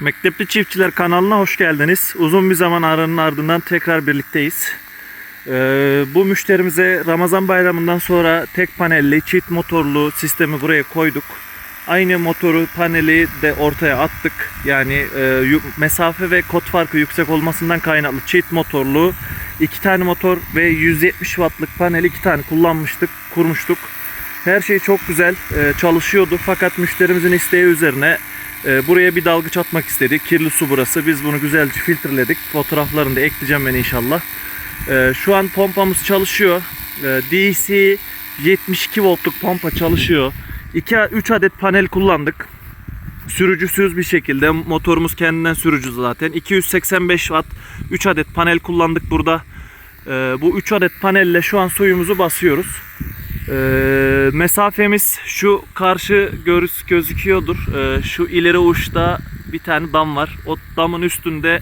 Mektepli Çiftçiler kanalına hoş geldiniz. Uzun bir zaman aranın ardından tekrar birlikteyiz. Ee, bu müşterimize Ramazan bayramından sonra tek panelli çift motorlu sistemi buraya koyduk. Aynı motoru paneli de ortaya attık. Yani e, mesafe ve kod farkı yüksek olmasından kaynaklı çift motorlu iki tane motor ve 170 wattlık paneli iki tane kullanmıştık, kurmuştuk. Her şey çok güzel e, çalışıyordu fakat müşterimizin isteği üzerine e, buraya bir dalgıç atmak istedi. Kirli su burası. Biz bunu güzelce filtreledik. Fotoğraflarını da ekleyeceğim ben inşallah. E, şu an pompamız çalışıyor. E, DC 72 voltluk pompa çalışıyor. 2 3 adet panel kullandık. Sürücüsüz bir şekilde motorumuz kendinden sürücü zaten. 285 watt 3 adet panel kullandık burada. Bu 3 adet panelle şu an suyumuzu basıyoruz. Ee, mesafemiz şu karşı görüs gözüküyordur. Ee, şu ileri uçta bir tane dam var. O damın üstünde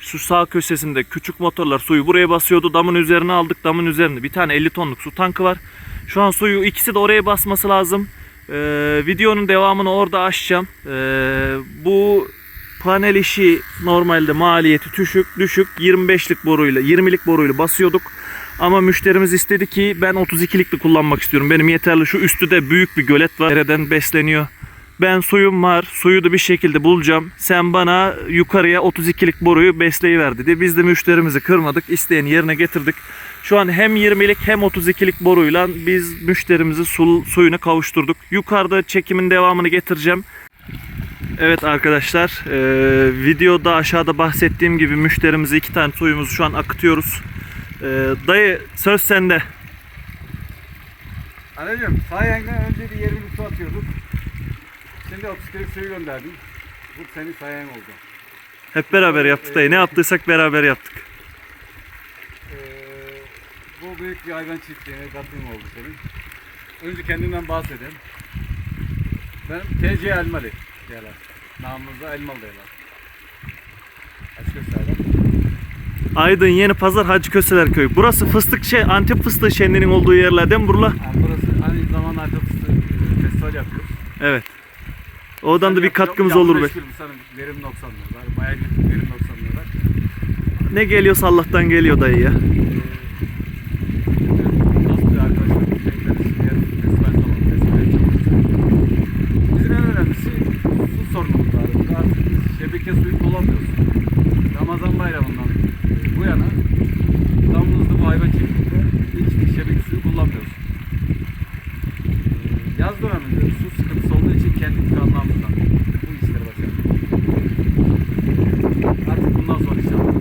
şu sağ köşesinde küçük motorlar suyu buraya basıyordu. Damın üzerine aldık. Damın üzerinde bir tane 50 tonluk su tankı var. Şu an suyu ikisi de oraya basması lazım. Ee, videonun devamını orada açacağım. Ee, bu panel işi normalde maliyeti düşük düşük 25'lik boruyla 20'lik boruyla basıyorduk. Ama müşterimiz istedi ki ben 32'likli kullanmak istiyorum. Benim yeterli şu üstü de büyük bir gölet var. Dereden besleniyor. Ben suyum var. Suyu da bir şekilde bulacağım. Sen bana yukarıya 32'lik boruyu besleyiver dedi. Biz de müşterimizi kırmadık. İsteğini yerine getirdik. Şu an hem 20'lik hem 32'lik boruyla biz müşterimizi su, suyuna kavuşturduk. Yukarıda çekimin devamını getireceğim. Evet arkadaşlar, e, videoda aşağıda bahsettiğim gibi müşterimize iki tane suyumuzu şu an akıtıyoruz. E, dayı söz sende. Anneciğim sayende önce bir 20 su atıyorduk. Şimdi 30 kere suyu gönderdim. Bu senin sayen oldu. Hep beraber yaptık dayı. Ne yaptıysak beraber yaptık. Ee, bu büyük bir hayvan çiftliğine katılım oldu senin. Önce kendimden bahsedeyim. Benim TC Elmalı diyorlar. Namımızda Elmalı diyorlar. Açık gösterdim. Aydın Yeni Pazar Hacı Köseler Köyü. Burası fıstık şey, Antep fıstığı şenliğinin olduğu yerlerden mi burla? Yani burası aynı zamanda Antep fıstığı festival yapıyoruz. Evet. Oradan da bir katkımız olur be. verim noksanlığı var. Bayağı bir verim noksanlığı var. Ne geliyorsa Allah'tan geliyor dayı ya. Bizim en önemlisi su sorunumuz var. Artık biz şebeke suyu kullanmıyoruz. Ramazan bayramından bu yana damımızda bu hayvan çiftliğinde hiçbir şebeke suyu kullanmıyoruz. Yaz döneminde su sıkıntısı olduğu için kendi kanalımızdan bu işleri başardık. Artık bundan sonra inşallah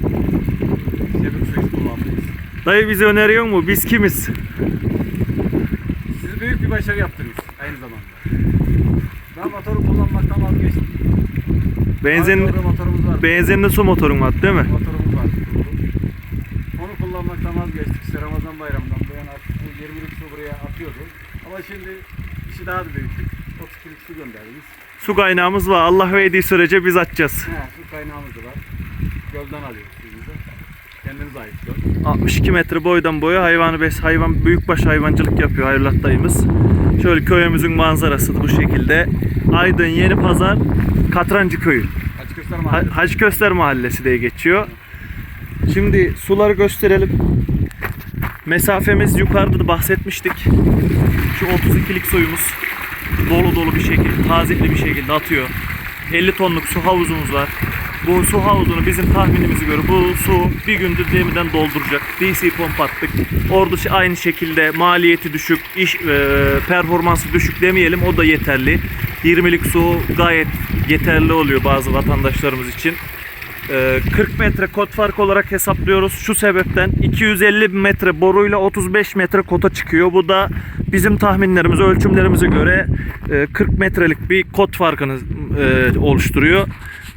şebeke suyu kullanmayız. Dayı bize öneriyor mu? Biz kimiz? Siz büyük bir başarı yaptınız aynı zamanda. Ben motoru kullanmaktan vazgeçtim. Benzin, benzinli su motorun var değil mi? Motorumuz var. Onu kullanmaktan vazgeçtik. İşte Ramazan bayramından bu yana artık bu 20'lik su buraya atıyordu. Ama şimdi işi daha da büyüttük. 32'lik su gönderdiniz. Su kaynağımız var. Allah verdiği sürece biz açacağız. He, su kaynağımız da var. Gölden alıyoruz suyumuzu. Kendinize ait göl. 62 metre boydan boya hayvanı bes hayvan büyükbaş hayvancılık yapıyor Hayırlat dayımız. Şöyle köyümüzün manzarası bu şekilde. Aydın Yeni Pazar Katrancı Köyü. Açık göster Ha- mahallesi. Hacı Köster Mahallesi diye geçiyor. Şimdi suları gösterelim. Mesafemiz yukarıda da bahsetmiştik. Şu 32'lik suyumuz dolu dolu bir şekilde, tazikli bir şekilde atıyor. 50 tonluk su havuzumuz var. Bu su havuzunu bizim tahminimize göre bu su bir günde demiden dolduracak. DC pompa attık. Şey- aynı şekilde maliyeti düşük, iş e, performansı düşük demeyelim o da yeterli. 20'lik su gayet yeterli oluyor bazı vatandaşlarımız için. Ee, 40 metre kot fark olarak hesaplıyoruz. Şu sebepten 250 metre boruyla 35 metre kota çıkıyor. Bu da bizim tahminlerimiz, ölçümlerimize göre e, 40 metrelik bir kot farkını e, oluşturuyor.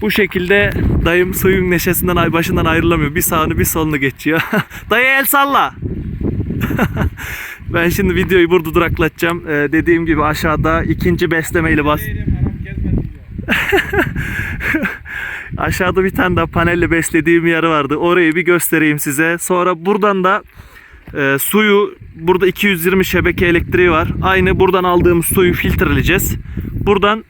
Bu şekilde dayım suyun neşesinden ay başından ayrılamıyor. Bir sağını bir solunu geçiyor. Dayı el salla. ben şimdi videoyu burada duraklatacağım. Ee, dediğim gibi aşağıda ikinci beslemeyle bas. Aşağıda bir tane daha panelle beslediğim yer vardı. Orayı bir göstereyim size. Sonra buradan da e, suyu burada 220 şebeke elektriği var. Aynı buradan aldığımız suyu filtreleyeceğiz. Buradan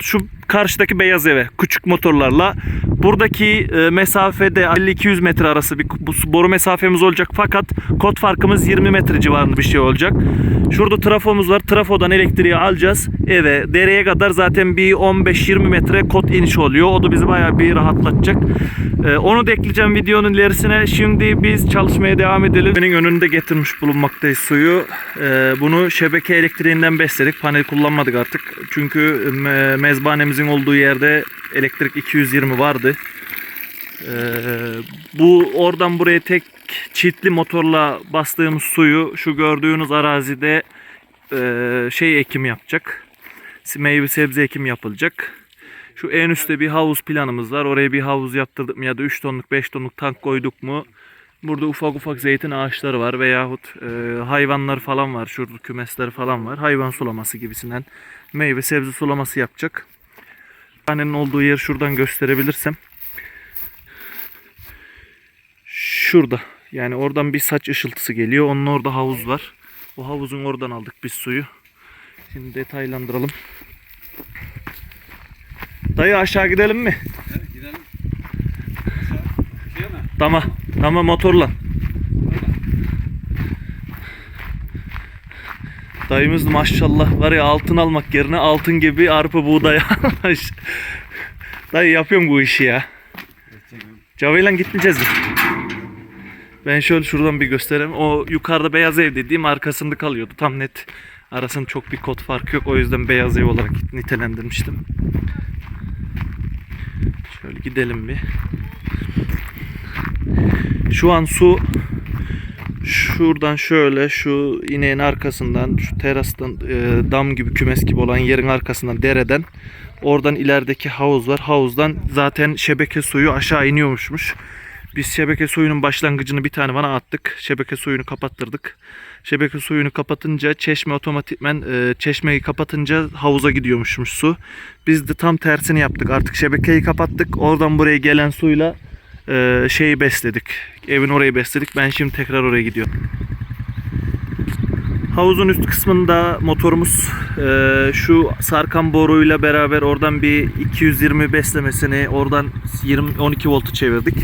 şu karşıdaki beyaz eve küçük motorlarla buradaki e, mesafede 50-200 metre arası bir boru mesafemiz olacak fakat kod farkımız 20 metre civarında bir şey olacak. Şurada trafomuz var. Trafodan elektriği alacağız. Eve dereye kadar zaten bir 15-20 metre kod iniş oluyor. O da bizi bayağı bir rahatlatacak. E, onu da ekleyeceğim videonun ilerisine. Şimdi biz çalışmaya devam edelim. Benim önünde getirmiş bulunmaktayız suyu. E, bunu şebeke elektriğinden besledik. Panel kullanmadık artık. Çünkü me- mezbahanemizin olduğu yerde elektrik 220 vardı. Ee, bu oradan buraya tek çiftli motorla bastığımız suyu şu gördüğünüz arazide e, şey ekim yapacak. Meyve sebze ekim yapılacak. Şu en üstte bir havuz planımız var. Oraya bir havuz yaptırdık mı ya da 3 tonluk 5 tonluk tank koyduk mu? Burada ufak ufak zeytin ağaçları var veyahut e, hayvanlar falan var. Şurada kümesler falan var. Hayvan sulaması gibisinden meyve sebze sulaması yapacak. Hanenin olduğu yer şuradan gösterebilirsem. Şurada. Yani oradan bir saç ışıltısı geliyor. Onun orada havuz var. O havuzun oradan aldık biz suyu. Şimdi detaylandıralım. Dayı aşağı gidelim mi? He, gidelim. Aşağı. Tamam. Tamam motorla. Dayımız maşallah var ya altın almak yerine altın gibi arpa buğday almış. Dayı yapıyorum bu işi ya. Cavayla gitmeyeceğiz mi? Ben şöyle şuradan bir göstereyim. O yukarıda beyaz ev dediğim arkasında kalıyordu. Tam net arasında çok bir kod farkı yok. O yüzden beyaz ev olarak nitelendirmiştim. Şöyle gidelim bir. Şu an su şuradan şöyle şu ineğin arkasından şu terastan e, dam gibi kümes gibi olan yerin arkasından dereden oradan ilerideki havuz var. Havuzdan zaten şebeke suyu aşağı iniyormuşmuş. Biz şebeke suyunun başlangıcını bir tane bana attık. Şebeke suyunu kapattırdık. Şebeke suyunu kapatınca çeşme otomatikmen e, çeşmeyi kapatınca havuza gidiyormuşmuş su. Biz de tam tersini yaptık. Artık şebekeyi kapattık. Oradan buraya gelen suyla e, şeyi besledik. Evin orayı besledik. Ben şimdi tekrar oraya gidiyorum. Havuzun üst kısmında motorumuz e, şu sarkan boruyla beraber oradan bir 220 beslemesini oradan 20 12 voltu çevirdik.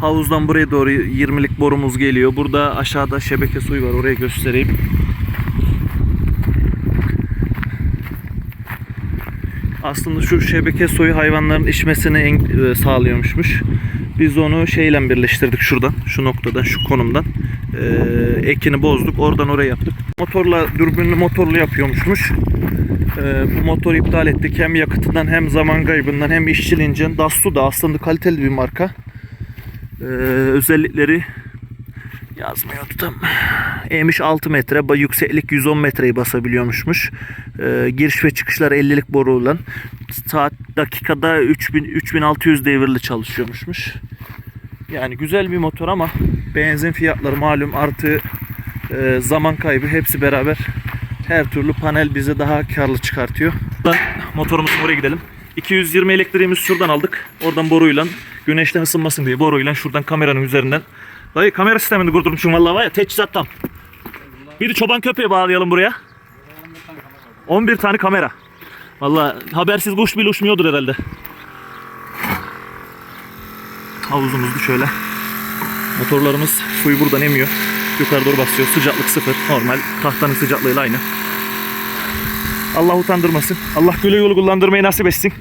Havuzdan buraya doğru 20'lik borumuz geliyor. Burada aşağıda şebeke suyu var. Oraya göstereyim. Aslında şu şebeke suyu hayvanların içmesini e, sağlıyormuşmuş. Biz onu şeyle birleştirdik şuradan, şu noktadan, şu konumdan. Ee, ekini bozduk, oradan oraya yaptık. Motorla, dürbünlü motorlu yapıyormuşmuş. Ee, bu motoru iptal ettik. Hem yakıtından hem zaman kaybından hem işçiliğinden. Dastu da aslında kaliteli bir marka. Ee, özellikleri yazmıyordu tam. Emiş 6 metre, yükseklik 110 metreyi basabiliyormuşmuş. Ee, giriş ve çıkışlar 50'lik boruyla saat dakikada 3000 3600 devirli çalışıyormuşmuş. Yani güzel bir motor ama benzin fiyatları malum artı e, zaman kaybı hepsi beraber her türlü panel bize daha karlı çıkartıyor. Buradan motorumuzun oraya gidelim. 220 elektriğimizi şuradan aldık. Oradan boruyla güneşten ısınmasın diye boruyla şuradan kameranın üzerinden. Dayı kamera sistemini kurdurmuşum vallahi var ya teçhizat tam. Bir de çoban köpeği bağlayalım buraya. 11 tane kamera. Vallahi habersiz kuş bile uçmuyordur herhalde. Havuzumuzdu şöyle. Motorlarımız suyu buradan emiyor. Yukarı doğru basıyor. Sıcaklık sıfır. Normal tahtanın sıcaklığıyla aynı. Allah utandırmasın. Allah güle yolu kullandırmayı nasip etsin.